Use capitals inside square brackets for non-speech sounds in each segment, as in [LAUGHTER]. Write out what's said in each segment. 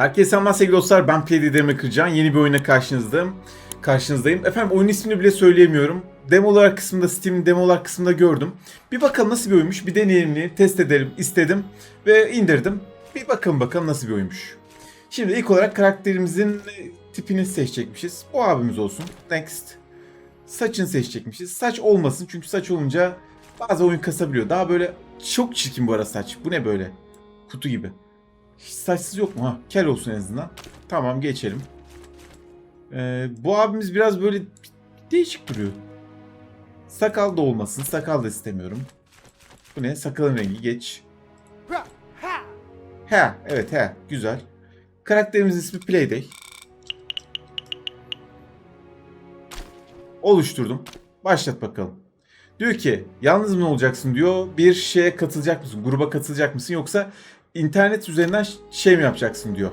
Herkese selamlar sevgili dostlar. Ben Play Demir Kırcan. Yeni bir oyuna karşınızdayım. Karşınızdayım. Efendim oyun ismini bile söyleyemiyorum. Demolar kısmında, Steam'in demolar kısmında gördüm. Bir bakalım nasıl bir oyunmuş. Bir deneyelim, test edelim istedim. Ve indirdim. Bir bakalım bakalım nasıl bir oyunmuş. Şimdi ilk olarak karakterimizin tipini seçecekmişiz. Bu abimiz olsun. Next. Saçını seçecekmişiz. Saç olmasın çünkü saç olunca bazı oyun kasabiliyor. Daha böyle çok çirkin bu ara saç. Bu ne böyle? Kutu gibi. Saçsız yok mu? Ha, kel olsun en azından. Tamam geçelim. Ee, bu abimiz biraz böyle değişik duruyor. Sakal da olmasın. Sakal da istemiyorum. Bu ne? Sakalın rengi geç. He, evet he. Güzel. Karakterimizin ismi Playday. Oluşturdum. Başlat bakalım. Diyor ki yalnız mı olacaksın diyor. Bir şeye katılacak mısın? Gruba katılacak mısın? Yoksa internet üzerinden şey mi yapacaksın diyor.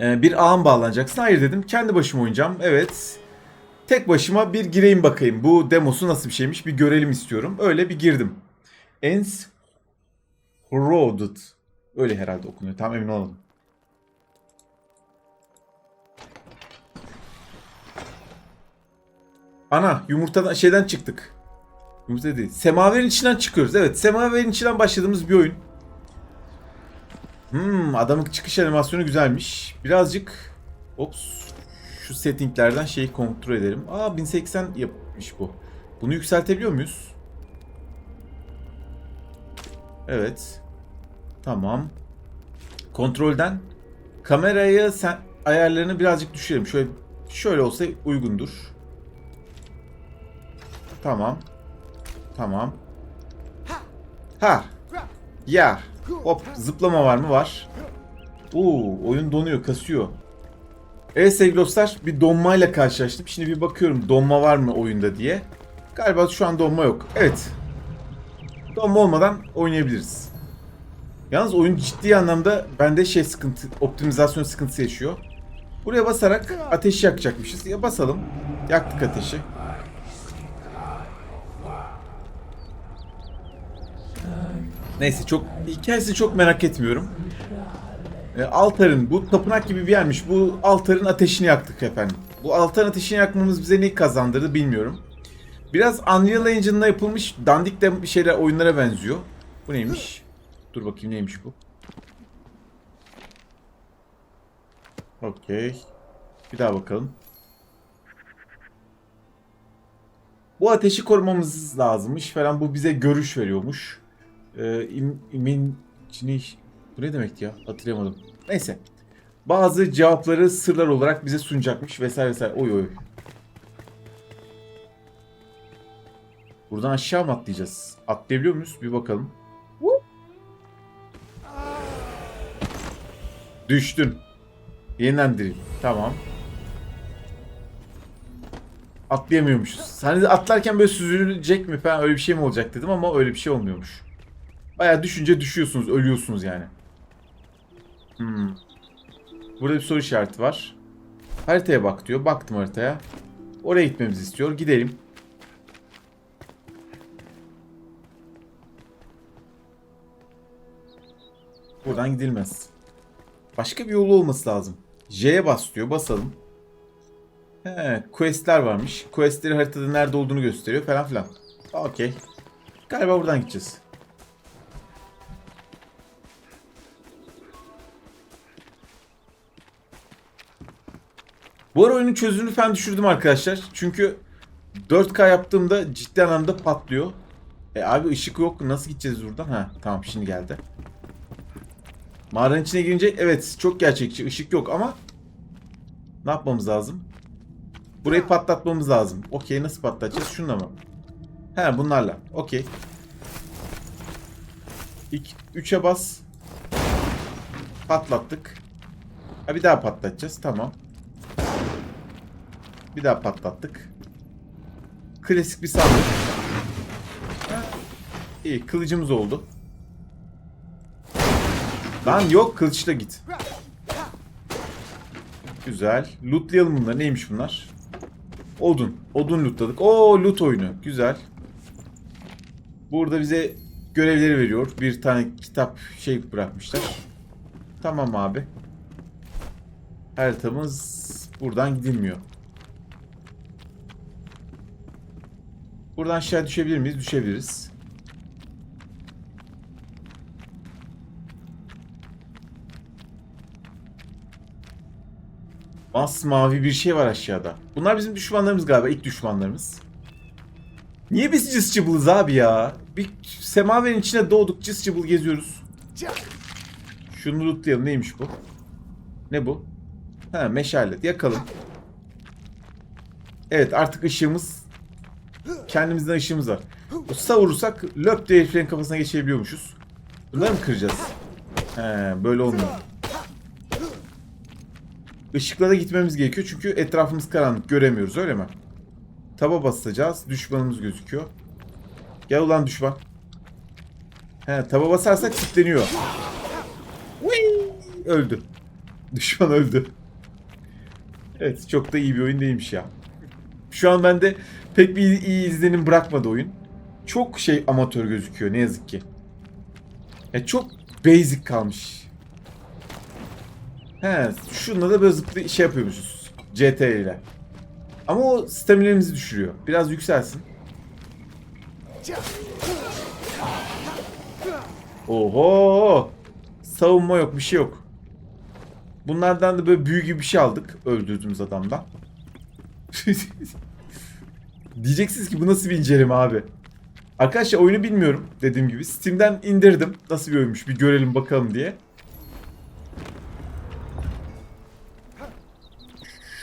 Ee, bir ağ mı bağlanacaksın? Hayır dedim. Kendi başıma oynayacağım. Evet. Tek başıma bir gireyim bakayım. Bu demosu nasıl bir şeymiş bir görelim istiyorum. Öyle bir girdim. Ens Roaded. Öyle herhalde okunuyor. Tam emin olamadım. Ana yumurtadan şeyden çıktık. Yumurta değil. Semaverin içinden çıkıyoruz. Evet semaverin içinden başladığımız bir oyun. Hmm adamın çıkış animasyonu güzelmiş. Birazcık ops şu settinglerden şeyi kontrol edelim. Aa 1080 yapmış bu. Bunu yükseltebiliyor muyuz? Evet. Tamam. Kontrolden kamerayı sen ayarlarını birazcık düşürelim. Şöyle şöyle olsa uygundur. Tamam. Tamam. Ha. Ya. Hop zıplama var mı? Var. Oo, oyun donuyor, kasıyor. Evet sevgili dostlar bir donmayla karşılaştım. Şimdi bir bakıyorum donma var mı oyunda diye. Galiba şu an donma yok. Evet. Donma olmadan oynayabiliriz. Yalnız oyun ciddi anlamda bende şey sıkıntı, optimizasyon sıkıntısı yaşıyor. Buraya basarak ateşi yakacakmışız. Ya basalım. Yaktık ateşi. Neyse çok hikayesini çok merak etmiyorum. E, altarın bu tapınak gibi bir yermiş. Bu altarın ateşini yaktık efendim. Bu altarın ateşini yakmamız bize ne kazandırdı bilmiyorum. Biraz Unreal Engine'da yapılmış dandik de bir şeyler oyunlara benziyor. Bu neymiş? Dur bakayım neymiş bu? Okey. Bir daha bakalım. Bu ateşi korumamız lazımmış falan. Bu bize görüş veriyormuş. Ee, im, imin... Cini, bu ne demekti ya? Hatırlayamadım. Neyse. Bazı cevapları sırlar olarak bize sunacakmış vesaire vesaire. Oy oy. Buradan aşağı mı atlayacağız? Atlayabiliyor muyuz? Bir bakalım. Düştün. Yeniden diril. Tamam. Atlayamıyormuşuz. Hani atlarken böyle süzülecek mi falan öyle bir şey mi olacak dedim ama öyle bir şey olmuyormuş. Baya düşünce düşüyorsunuz, ölüyorsunuz yani. Hmm. Burada bir soru işareti var. Haritaya bak diyor. Baktım haritaya. Oraya gitmemizi istiyor. Gidelim. Buradan gidilmez. Başka bir yolu olması lazım. J'ye bas diyor. Basalım. He, questler varmış. Questleri haritada nerede olduğunu gösteriyor falan filan. Okey. Galiba buradan gideceğiz. Bu ara oyunun çözünürlüğünü falan düşürdüm arkadaşlar. Çünkü 4K yaptığımda ciddi anlamda patlıyor. E abi ışık yok. Nasıl gideceğiz buradan? Ha tamam şimdi geldi. Mağaranın içine girince evet çok gerçekçi. Işık yok ama ne yapmamız lazım? Burayı patlatmamız lazım. Okey nasıl patlatacağız? Şunla mı? He bunlarla. Okey. 3'e bas. Patlattık. Ha bir daha patlatacağız. Tamam. Bir daha patlattık. Klasik bir sandık. İyi kılıcımız oldu. Lan yok kılıçla git. Güzel. Lootlayalım bunları. Neymiş bunlar? Odun. Odun lootladık. Oo loot oyunu. Güzel. Burada bize görevleri veriyor. Bir tane kitap şey bırakmışlar. Tamam abi. Haritamız buradan gidilmiyor. Buradan aşağı düşebilir miyiz? Düşebiliriz. Masmavi bir şey var aşağıda. Bunlar bizim düşmanlarımız galiba. ilk düşmanlarımız. Niye biz cız cıbılız abi ya? Bir semaverin içine doğduk cız cıbıl geziyoruz. Şunu lootlayalım. Neymiş bu? Ne bu? Ha meşale. Yakalım. Evet artık ışığımız kendimizden ışığımız var. Savurursak löp diye heriflerin kafasına geçebiliyormuşuz. Bunları mı kıracağız? He böyle olmuyor. Işıklara gitmemiz gerekiyor çünkü etrafımız karanlık göremiyoruz öyle mi? Taba basacağız. Düşmanımız gözüküyor. Gel ulan düşman. He taba basarsak kilitleniyor. Öldü. Düşman öldü. Evet çok da iyi bir oyun değilmiş ya. Şu an bende pek bir iyi izlenim bırakmadı oyun. Çok şey amatör gözüküyor ne yazık ki. Ya çok basic kalmış. He, şununla da böyle zıplı şey yapıyormuşuz. CT ile. Ama o staminemizi düşürüyor. Biraz yükselsin. Oho! Savunma yok, bir şey yok. Bunlardan da böyle büyü gibi bir şey aldık öldürdüğümüz adamdan. [LAUGHS] Diyeceksiniz ki bu nasıl bir inceleme abi? Arkadaşlar oyunu bilmiyorum dediğim gibi. Steam'den indirdim. Nasıl bir oyunmuş bir görelim bakalım diye.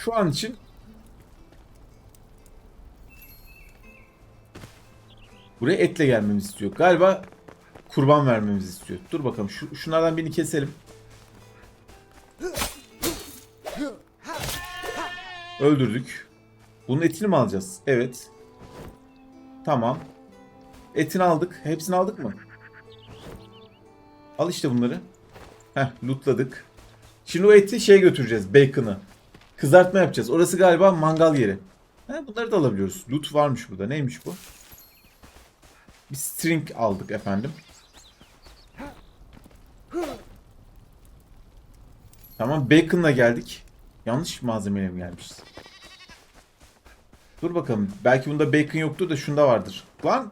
Şu an için Buraya etle gelmemizi istiyor. Galiba kurban vermemizi istiyor. Dur bakalım. Şu, şunlardan birini keselim. Öldürdük. Bunun etini mi alacağız? Evet. Tamam. Etini aldık. Hepsini aldık mı? Al işte bunları. Heh lootladık. Şimdi o eti şeye götüreceğiz. Bacon'ı. Kızartma yapacağız. Orası galiba mangal yeri. He, bunları da alabiliyoruz. Loot varmış burada. Neymiş bu? Bir string aldık efendim. Tamam bacon'la geldik. Yanlış malzemeyle mi gelmişiz? Dur bakalım. Belki bunda bacon yoktur da şunda vardır. Lan!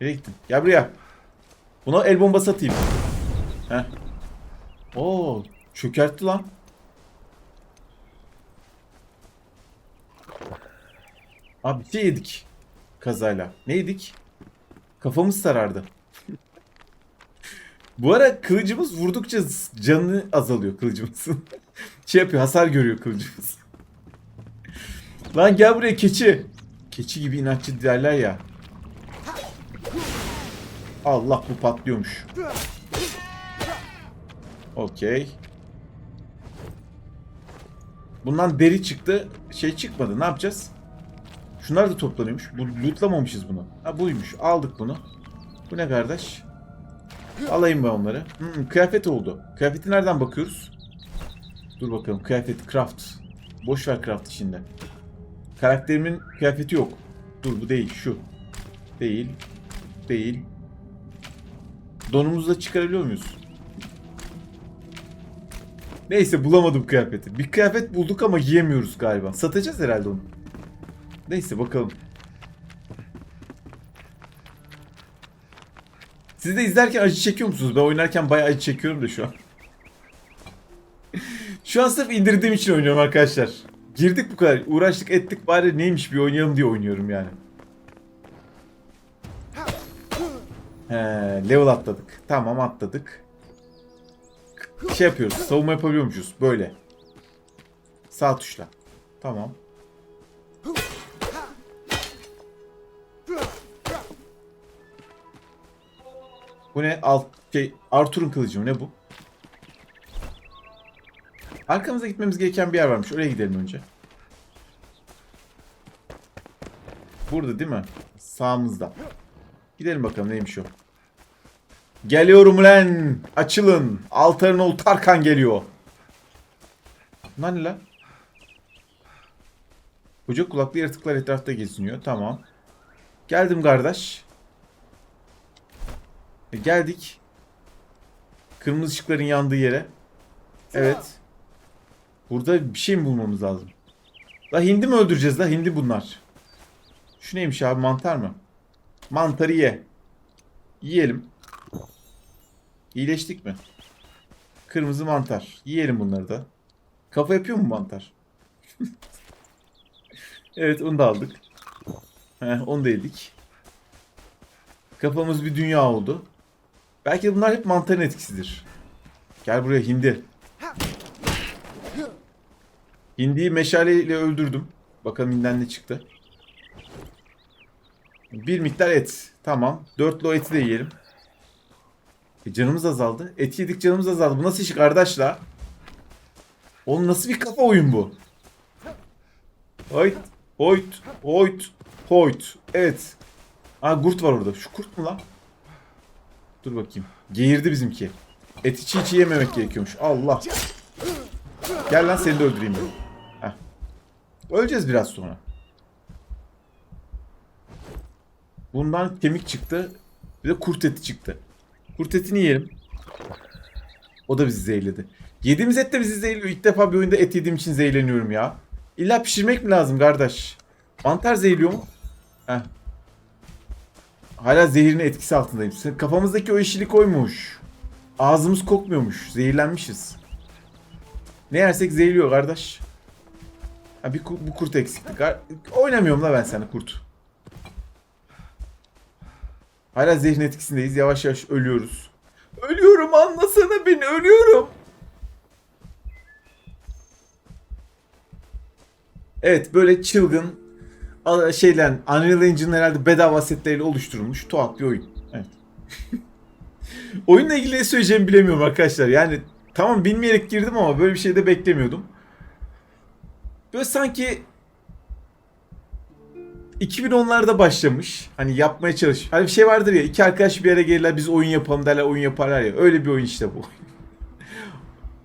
Nereye gittin? Gel buraya. Buna el bombası atayım. Heh. Oo, çökertti lan. Abi bir şey yedik. Kazayla. Ne yedik? Kafamız sarardı. Bu ara kılıcımız vurdukça canı azalıyor kılıcımızın. [LAUGHS] şey yapıyor hasar görüyor kılıcımız. Lan gel buraya keçi. Keçi gibi inatçı derler ya. Allah bu patlıyormuş. Okey. Bundan deri çıktı. Şey çıkmadı. Ne yapacağız? Şunlar da toplanıyormuş. Bu lootlamamışız bunu. Ha buymuş. Aldık bunu. Bu ne kardeş? Alayım ben onları. Hmm, kıyafet oldu. Kıyafeti nereden bakıyoruz? Dur bakalım. Kıyafet craft. Boş ver craft içinde. Karakterimin kıyafeti yok. Dur bu değil. Şu. Değil. Değil. Donumuzu da çıkarabiliyor muyuz? Neyse bulamadım kıyafeti. Bir kıyafet bulduk ama giyemiyoruz galiba. Satacağız herhalde onu. Neyse bakalım. Siz de izlerken acı çekiyor musunuz? Ben oynarken bayağı acı çekiyorum da şu an. [LAUGHS] şu an sırf indirdiğim için oynuyorum arkadaşlar. Girdik bu kadar. Uğraştık ettik bari neymiş bir oynayalım diye oynuyorum yani. He, level atladık. Tamam atladık. Şey yapıyoruz. Savunma yapabiliyormuşuz. Böyle. Sağ tuşla. Tamam. Bu ne? Alt şey Arthur'un kılıcı mı? Ne bu? Arkamıza gitmemiz gereken bir yer varmış. Oraya gidelim önce. Burada değil mi? Sağımızda. Gidelim bakalım neymiş o. Geliyorum lan. Açılın. Altarın oğlu Tarkan geliyor. Bunlar ne lan? Koca kulaklı yaratıklar etrafta geziniyor. Tamam. Geldim kardeş. E, geldik. Kırmızı ışıkların yandığı yere. Evet. Burada bir şey mi bulmamız lazım? La hindi mi öldüreceğiz la? Hindi bunlar. Şu neymiş abi mantar mı? Mantarı ye. Yiyelim. İyileştik mi? Kırmızı mantar. Yiyelim bunları da. Kafa yapıyor mu mantar? [LAUGHS] evet onu da aldık. Heh, onu da yedik. Kafamız bir dünya oldu. Belki bunlar hep mantarın etkisidir. Gel buraya hindi. Hindiyi meşaleyle öldürdüm. Bakalım hinden ne çıktı. Bir miktar et. Tamam. Dörtlü o eti de yiyelim. E canımız azaldı. Et yedik canımız azaldı. Bu nasıl iş kardeş la? Oğlum nasıl bir kafa oyun bu? Hoyt, hoyt, hoyt, hoyt. Evet. Aa kurt var orada. Şu kurt mu lan? Dur bakayım. Geğirdi bizimki. Eti çiğ çiğ yememek gerekiyormuş. Allah. Gel lan seni de öldüreyim ben. Öleceğiz biraz sonra. Bundan kemik çıktı. Bir de kurt eti çıktı. Kurt etini yiyelim. O da bizi zehirledi. Yediğimiz et de bizi zehirliyor. İlk defa bir oyunda et yediğim için zehirleniyorum ya. İlla pişirmek mi lazım kardeş? Mantar zehirliyor mu? Heh. Hala zehirin etkisi altındayım. Kafamızdaki o yeşili koymuş. Ağzımız kokmuyormuş. Zehirlenmişiz. Ne yersek zehirliyor kardeş. Ha bir bu kurt eksikti. Gar- Oynamıyorum la ben sana kurt. Hala zehrin etkisindeyiz. Yavaş yavaş ölüyoruz. Ölüyorum anlasana beni ölüyorum. Evet böyle çılgın şeyler Unreal Engine herhalde bedava setleriyle oluşturulmuş tuhaf bir oyun. Evet. [LAUGHS] Oyunla ilgili ne söyleyeceğimi bilemiyorum arkadaşlar. Yani tamam bilmeyerek girdim ama böyle bir şey de beklemiyordum. Böyle sanki 2010'larda başlamış. Hani yapmaya çalış. Hani bir şey vardır ya iki arkadaş bir yere gelirler biz oyun yapalım derler oyun yaparlar ya. Öyle bir oyun işte bu.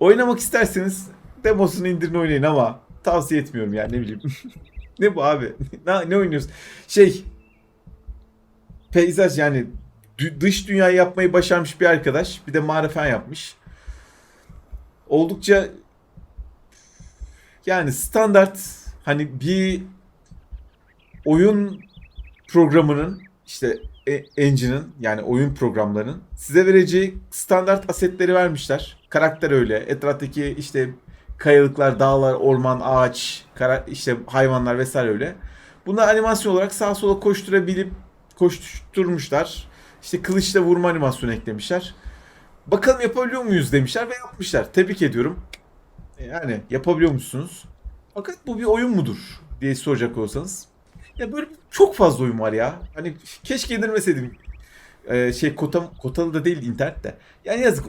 [LAUGHS] Oynamak isterseniz demosunu indirin oynayın ama tavsiye etmiyorum yani ne bileyim. [LAUGHS] ne bu abi? [LAUGHS] ne, ne oynuyoruz? Şey peyzaj yani dış dünyayı yapmayı başarmış bir arkadaş. Bir de mağara yapmış. Oldukça yani standart hani bir oyun programının işte e- engine'ın yani oyun programlarının size vereceği standart asetleri vermişler. Karakter öyle. Etraftaki işte kayalıklar, dağlar, orman, ağaç, kara, işte hayvanlar vesaire öyle. Bunlar animasyon olarak sağa sola koşturabilip koşturmuşlar. İşte kılıçla vurma animasyonu eklemişler. Bakalım yapabiliyor muyuz demişler ve yapmışlar. Tebrik ediyorum. Yani yapabiliyor musunuz? Fakat bu bir oyun mudur diye soracak olsanız. Ya böyle çok fazla oyun var ya. Hani keşke indirmeseydim. Ee, şey kota, kotalı da değil internette. Yani yazık.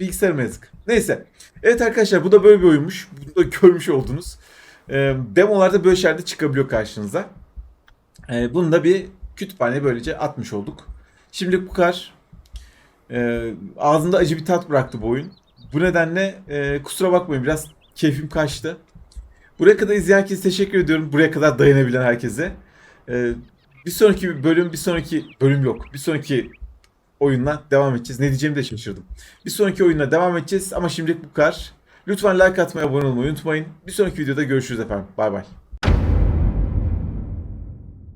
Bilgisayarıma yazık. Neyse. Evet arkadaşlar bu da böyle bir oyunmuş. Bunu da görmüş oldunuz. Ee, demolarda böyle şeyler de çıkabiliyor karşınıza. Ee, bunu da bir kütüphaneye böylece atmış olduk. Şimdi bu kadar. Ee, ağzımda acı bir tat bıraktı bu oyun. Bu nedenle e, kusura bakmayın biraz keyfim kaçtı. Buraya kadar izleyen herkese teşekkür ediyorum. Buraya kadar dayanabilen herkese. Ee, bir sonraki bölüm, bir sonraki bölüm yok. Bir sonraki oyunla devam edeceğiz. Ne diyeceğimi de şaşırdım. Bir sonraki oyunla devam edeceğiz ama şimdilik bu kadar. Lütfen like atmayı, abone olmayı unutmayın. Bir sonraki videoda görüşürüz efendim. Bay bay.